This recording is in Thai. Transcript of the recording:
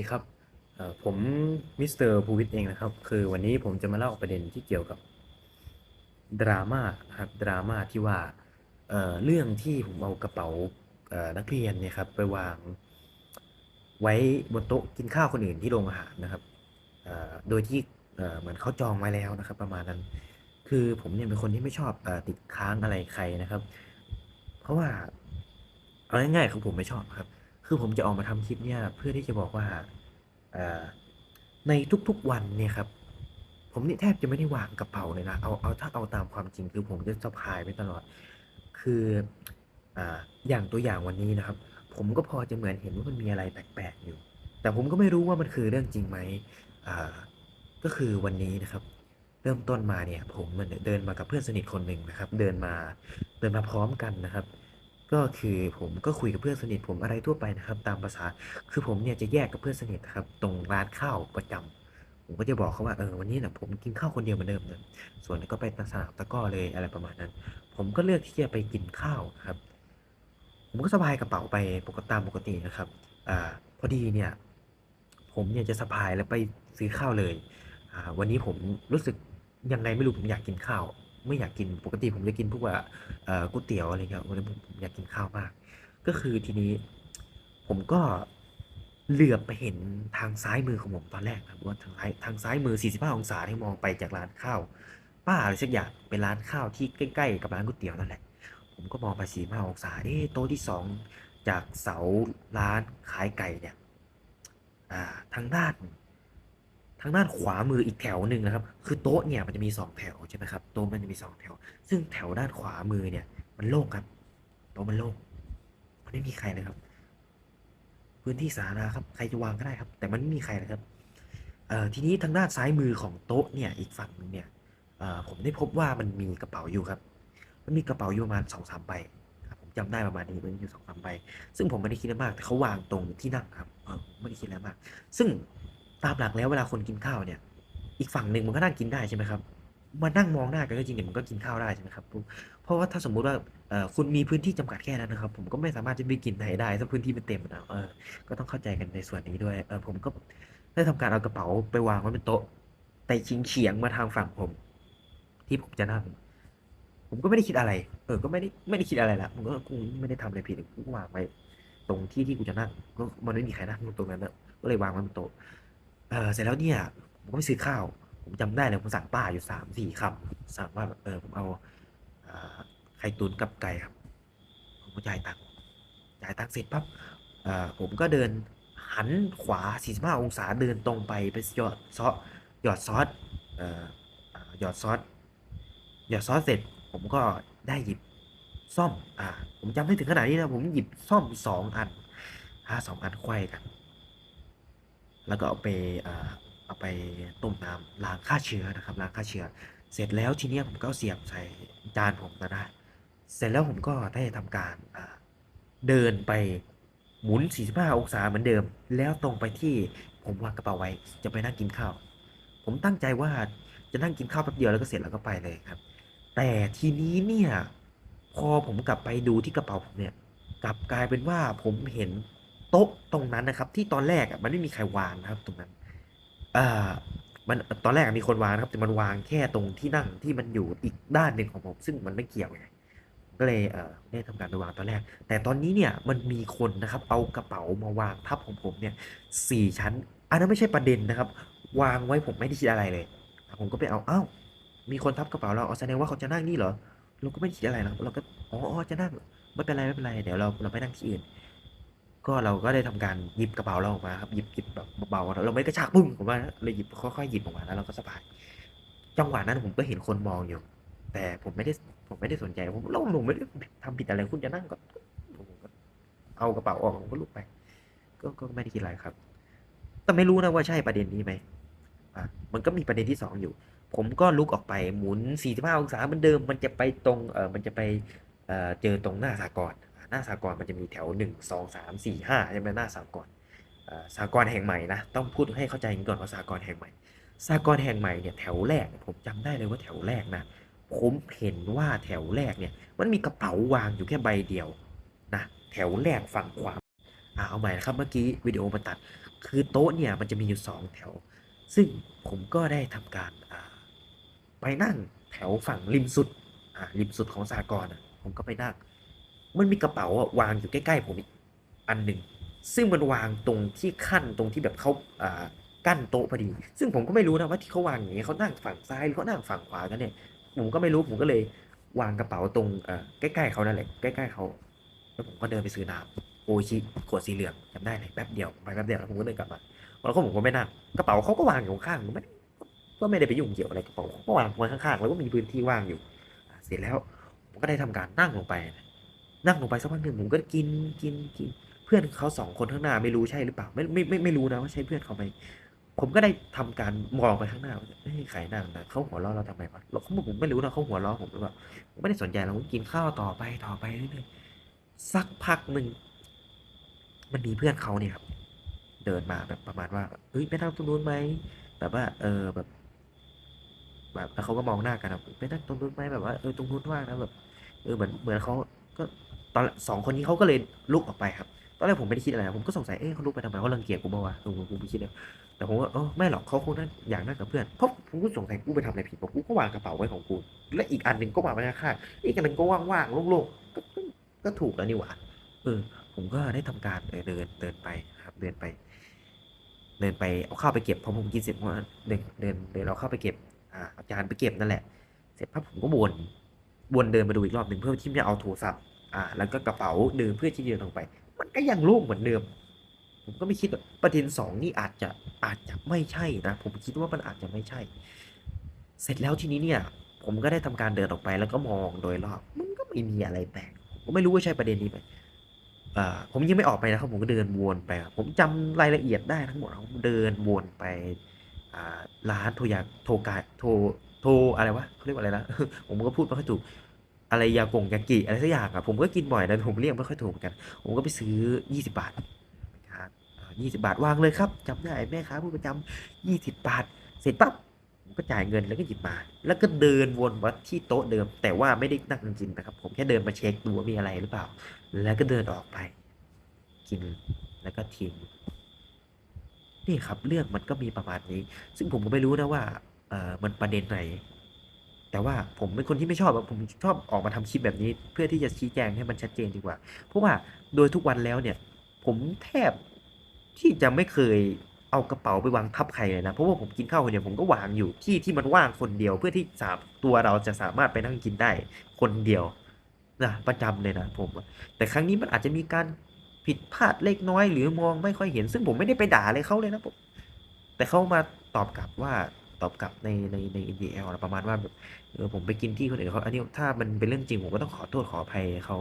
ดีครับ ผมมิสเตอร์ภูวิทย์เองนะครับ คือวันนี้ผมจะมาเล่าประเด็นที่เกี่ยวกับดราม่าครับดราม่าที่ว่าเเรื่องที่ผมเอากระเป๋านักเรียนเนี่ยครับไปวางไว้บนโต๊ะกินข้าวคนอื่นที่โรงอาหารนะครับโดยที่เหมือนเขาจองไว้แล้วนะครับ ประมาณนั้น คือผมเนี่ยเป็นคนที่ไม่ชอบอติดค้างอะไรใครนะครับ เพราะว่าเอาง่ายๆคือผมไม่ชอบครับ คือผมจะออกมาทำคลิปเนี่ยเพื่อที่จะบอกว่าในทุกๆวันเนี่ยครับ ผมนี่แทบจะไม่ได้วางกระเป๋าเลยนะเอาเอาถ้าเอาตามความจริงคือผมจะสะพายไปตลอด คือออย่างตัวอย่างวันนี้นะครับ ผมก็พอจะเหมือนเห็นว่ามันมีอะไรแปลกๆอยู่ แต่ผมก็ไม่รู้ว่ามันคือเรื่องจริงไหมก็คือวันนี้นะครับ เริ่มต้นมาเนี่ย ผมเดินมากับเพื่อนสนิทคนหนึ่งนะครับ เดินมาเดินมาพร้อมกันนะครับ ก็คือผมก็คุยกับเพื่อนสนิทผมอะไรทั่วไปนะครับ ตามภาษา คือผมเนี่ยจะแยกกับเพื่อนสนิทนะครับ ตรงร้านข้าวประจำผมก็จะบอกเขาว่าเออวันนี้นะผมกินข้าวคนเดียวเหมือนเดิมนะส่วนก็ไปสนามตะก้อเลยอะไรประมาณนั้น ผมก็เลือกที่จะไปกินข้าวครับ ผมก็สะพายกระเป๋าไปปกติตามปกตินะครับอ่าพอดีเนี่ย ผมเนี่ยจะสะพายแล้วไปซื้อข้าวเลยอ่าวันนี้ผมรู้สึกยังไงไม่รู้ผมอยากกินข้าว ไม่อยากกินปกติผมจะกินพวกว่าก๋วยเตี๋ยวอะไรเงี้ยวันนี้ผมอยากกินข้าวมาก ก็คือทีนี้ ผมก็เหลือบไปเห็นทางซ้ายมือของผมตอนแรกครับว่าทางซ้ายทางซ้ายมือ 45 องศาที่มองไปจากร้านข้าวป้าอะไรสักอย่างเป็นร้านข้าวที่ใกล้ๆกับร้านก๋วยเตี๋ยวนั่นแหละ ผมก็มองไป 45 องศาเอ๊ะโต๊ะที่สองจากเสาร้านขายไก่เนี่ยอ่าทางด้าน ทางด้านขวามืออีกแถวหนึ่งนะครับ คือโต๊ะเนี่ยมันจะมีสองแถวใช่ไหมครับ โต๊ะมันจะมีสองแถว ซึ่งแถวด้านขวามือเนี่ย มันโล่งครับ โต๊ะมันโล่ง มันไม่มีใครเลยครับ พื้นที่สาธารณะครับ ใครจะวางก็ได้ครับ แต่มันไม่มีใครนะครับเอ่อทีนี้ทางด้านซ้ายมือของโต๊ะเนี่ยอีกฝั่งหนึงเนี่ยเอ่อผมได้พบว่ามันมีกระเป๋าอยู่ครับ มันมีกระเป๋าอยู่ประมาณสองสามใบผมจำได้ประมาณนี้มันอยู่สองสามใบ ซึ่งผมไม่ได้คิดอะไรมากแต่เขาวางตรงที่นั่งครับไม่ได้คิดอะไรมาก ซึ่ง ตามหลักแล้วเวลาคนกินข้าวเนี่ย อีกฝั่งหนึ่งมันก็นั่งกินได้ใช่ไหมครับมานั่งมองหน้ากันก็จริงเนี่ยมันก็กินข้าวได้ใช่ไหมครับเพราะว่าถ้าสมมุติว่าคุณมีพื้นที่จำกัดแค่นั้นนะครับ ผมก็ไม่สามารถจะไปกินไหนได้ถ้าพื้นที่มันเต็มนะเออก็ต้องเข้าใจกันในส่วนนี้ด้วยเออผมก็ได้ทำการเอากระเป๋าไปวางไว้บนโต๊ะแต่ชิงเฉียงมาทางฝั่งผม ที่ผมจะนั่งผมก็ไม่ได้คิดอะไร เออ ก็ไม่ได้ไม่ได้คิดอะไรละผมก็กูไม่ได้ทำอะไรผิดกูก็วางไว้ตรงที่ที่กูจะนั่งก็มันไม่มีใครนั่งตรงนั้นนะก็เลยวางไว้บนโต๊ะ เออเสร็จแล้วเนี่ยผมก็ไปซื้อข้าว ผมจำได้เลยผมสั่งป้าอยู่สามสี่คำสั่งว่าเออผมเอาไข่ตุ๋นกับไก่ครับ ผมก็จ่ายตังค์จ่ายตังค์เสร็จปั๊บผมก็เดินหันขวา 45 องศาเดินตรงไปไปหยอดซอสหยอดซอสหยอดซอสหยอดซอสเสร็จ ผมก็ได้หยิบซ่อมอ่าผมจำไม่ถึงขนาดนี้นะผมหยิบซ่อมสองอันห้าสองอันไขว้กัน แล้วก็เอาไปอ่าเอาไปต้มน้ำล้างฆ่าเชื้อนะครับล้างฆ่าเชื้อ เสร็จแล้วทีเนี้ยผมก็เสียบใส่จานผมมาได้เสร็จแล้วผมก็ได้ทำการอ่าเดินไปหมุน 45 องศาเหมือนเดิม แล้วตรงไปที่ผมวางกระเป๋าไว้ จะไปนั่งกินข้าว ผมตั้งใจว่าจะนั่งกินข้าวแป๊บเดียวแล้วก็เสร็จแล้วก็ไปเลยครับ แต่ทีนี้เนี่ย พอผมกลับไปดูที่กระเป๋าผมเนี่ย กลับกลายเป็นว่าผมเห็น โต๊ะตรงนั้นนะครับ ที่ตอนแรกอะมันไม่มีใครวางนะครับ ตรงนั้นอ่ามันตอนแรกมีคนวางนะครับแต่มันวางแค่ตรงที่นั่งที่มันอยู่อีกด้านหนึ่งของผม ซึ่งมันไม่เกี่ยวไงก็เลยเออได้ทำการไปวางตอนแรก แต่ตอนนี้เนี่ยมันมีคนนะครับเอากระเป๋ามาวางทับของผมเนี่ยสี่ชั้น อันนั้นไม่ใช่ประเด็นนะครับ วางไว้ผมไม่ได้คิดอะไรเลย ผมก็ไปเอาเอ้ามีคนทับกระเป๋าเราเอาแสดงว่าเขาจะนั่งนี่เหรอเราก็ไม่ได้คิดอะไรนะเราก็อ๋อจะนั่งไม่เป็นไรไม่เป็นไรเดี๋ยวเราเราไปนั่งที่อื่น ก็เราก็ได้ทำการหยิบกระเป๋าเราออกมาครับหยิบหยิบแบบเบาๆเราไม่กระชากปุ้งผมว่าเลยหยิบค่อยๆหยิบออกมาแล้วเราก็สะพายจังหวะนั้นผมก็เห็นคนมองอยู่ แต่ผมไม่ได้ผมไม่ได้สนใจผมเราผมไม่ได้ทำผิดอะไรคุณจะนั่งก็ผมก็เอากระเป๋าออกผมก็ลุกไป ก็ก็ไม่ได้คิดอะไรครับ แต่ไม่รู้นะว่าใช่ประเด็นนี้ไหมอะมันก็มีประเด็นที่สองอยู่ ผมก็ลุกออกไปหมุน45องศาเหมือนเดิม มันจะไปตรงเออมันจะไปเออเจอตรงหน้าสากล หน้าสากลมันจะมีแถว 1 2 3 4 5ใช่ไหมหน้าสากลสากลแห่งใหม่นะต้องพูดให้เข้าใจอย่างนี้ก่อนว่าสากลแห่งใหม่สากลแห่งใหม่เนี่ยแถวแรกผมจำได้เลยว่าแถวแรกนะผมเห็นว่าแถวแรกเนี่ยมันมีกระเป๋าวางอยู่แค่ใบเดียวนะแถวแรกฝั่งขวาเอาใหม่นะครับเมื่อกี้วิดีโอมันตัด คือโต๊ะเนี่ยมันจะมีอยู่สองแถว ซึ่งผมก็ได้ทำการไปนั่งแถวฝั่งริมสุดริมสุดของสากลผมก็ไปนั่ง มันมีกระเป๋าอะวางอยู่ใกล้ๆผมอีกอันหนึ่งซึ่งมันวางตรงที่ขั้นตรงที่แบบเขาอ่ากั้นโต๊ะพอดี ซึ่งผมก็ไม่รู้นะว่าที่เขาวางอย่างนี้เขานั่งฝั่งซ้ายหรือเขานั่งฝั่งขวากันเนี่ยผมก็ไม่รู้ผมก็เลยวางกระเป๋าตรงเอ่อใกล้ๆเขานั่นแหละใกล้ๆเขาแล้วผมก็เดินไปซื้อน้ำโอชิขวดสีเหลืองจำได้เลยแป๊บเดียวไปแป๊บเดียวแล้วผมก็เดินกลับมาแล้วก็ผมก็ไม่นั่งกระเป๋าเขาก็วางอยู่ข้างๆผมไม่ก็ไม่ได้ไปยุ่งเกี่ยวอะไรกระเป๋าเขาก็วางไว้ข้างๆแล้วก็มีพื้นที่ว่างอยู่ เสร็จแล้วผมก็ได้ทำการนั่งลงไปนะ นั่งลงไปสักพักหนึ่งผมก็กินกินกิน เพื่อนเขาสองคนข้างหน้าไม่รู้ใช่หรือเปล่าไม่ไม่ไม่ไม่รู้นะว่าใช่เพื่อนเขาไหมผมก็ได้ทำการมองไปข้างหน้าเฮ้ยใครนั่งนะเขาหัวเราะเราทำไมวะเราเขาบอกผมไม่รู้นะเขาหัวเราะผมหรือเปล่าผมไม่ได้สนใจเราก็กินข้าวต่อไปต่อไปเรื่อยๆสักพักหนึ่งมันมีเพื่อนเขาเนี่ยครับ เดินมาแบบประมาณว่าเฮ้ยไปนั่งตรงนู้นไหมแบบว่า เออแบบแบบแล้วเขาก็มองหน้ากันครับไปนั่งตรงนู้นไหมแบบว่าเออตรงนู้นว่างนะแบบ เออเหมือนเหมือนเขาก็ ตอนสองคนนี้เขาก็เลยลุกออกไปครับ ตอนแรกผมไม่ได้คิดอะไรผมก็สงสัยเอ๊ะเขาลุกไปทำไมเขารังเกียจกูเปล่าวะผมผมไม่คิดเลยแต่ผมว่าเออไม่หรอกเขาคงนั่งอยากนั่งกับเพื่อนเพราะผมก็สงสัยกูไปทำอะไรผิดบอกกูก็วางกระเป๋าไว้ของกูและอีกอันหนึ่งก็วางไว้ข้างๆอีกอันหนึ่งก็ว่างๆโล่งๆก็ก็ก็ถูกแล้วนี่หว่าเออผมก็ได้ทำการเดินเดินไปครับเดินไป เดินไปเอาข้าวไปเก็บพอผมกินเสร็จผมก็เดินเดินเดินเอาข้าวไปเก็บอ่าเอาจานไปเก็บนั่นแหละ เสร็จปั๊บผมก็วนวนเดินมาดูอีกรอบหนึ่งเพื่อที่จะเอาโทรศัพท์ อ่า แล้วก็กระเป๋าเดินเพื่อที่จะเดินลงไป มันก็ยังโล่งเหมือนเดิม ผมก็ไม่คิดว่าประเด็นสองนี่อาจจะอาจจะไม่ใช่นะผมคิดว่ามันอาจจะไม่ใช่ เสร็จแล้วทีนี้เนี่ย ผมก็ได้ทำการเดินออกไปแล้วก็มองโดยรอบ มันก็ไม่มีอะไรแปลกผมไม่รู้ว่าใช่ประเด็นนี้ไหมอ่ผมยังไม่ออกไปนะครับผมก็เดินวนไป ผมจำรายละเอียดได้ทั้งหมดผมเดินวนไปร้านโทยาโทกาโทโทอะไรวะเขาเรียกว่าอะไรนะผมก็พูดไม่ค่อยถูก อะไรยากงยากิอะไรสักอย่างอะผมก็กินบ่อยนะผมเรียกไม่ค่อยถูกเหมือนกัน ผมก็ไปซื้อ 20 บาทครับยี่สิบาทวางเลยครับจำได้แม่ค้าผู้ประจำยี่สิบบาท เสร็จปั๊บผมก็จ่ายเงินแล้วก็หยิบมา แล้วก็เดินวนมาที่โต๊ะเดิม แต่ว่าไม่ได้นั่งกินนะครับ ผมแค่เดินมาเช็คดูว่ามีอะไรหรือเปล่า แล้วก็เดินออกไป กินแล้วก็ทิ้งนี่ครับเรื่องมันก็มีประมาณนี้ ซึ่งผมก็ไม่รู้นะว่าเออมันประเด็นไหน แต่ว่าผมเป็นคนที่ไม่ชอบผมชอบออกมาทำคลิปแบบนี้ เพื่อที่จะชี้แจงให้มันชัดเจนดีกว่า เพราะว่าโดยทุกวันแล้วเนี่ย ผมแทบที่จะไม่เคยเอากระเป๋าไปวางทับใครเลยนะเพราะว่าผมกินข้าวคนเดียวผมก็วางอยู่ที่ที่มันว่างคนเดียว เพื่อที่สามตัวเราจะสามารถไปนั่งกินได้คนเดียวนะประจำเลยนะผม แต่ครั้งนี้มันอาจจะมีการผิดพลาดเล็กน้อย หรือมองไม่ค่อยเห็น ซึ่งผมไม่ได้ไปด่าอะไรเขาเลยนะผมแต่เขามาตอบกลับว่า ตอบกลับในในใน NDL ประมาณว่าแบบเออผมไปกินที่คนอื่นเขาอันนี้ถ้ามันเป็นเรื่องจริงผมก็ต้องขอโทษขออภัยเขา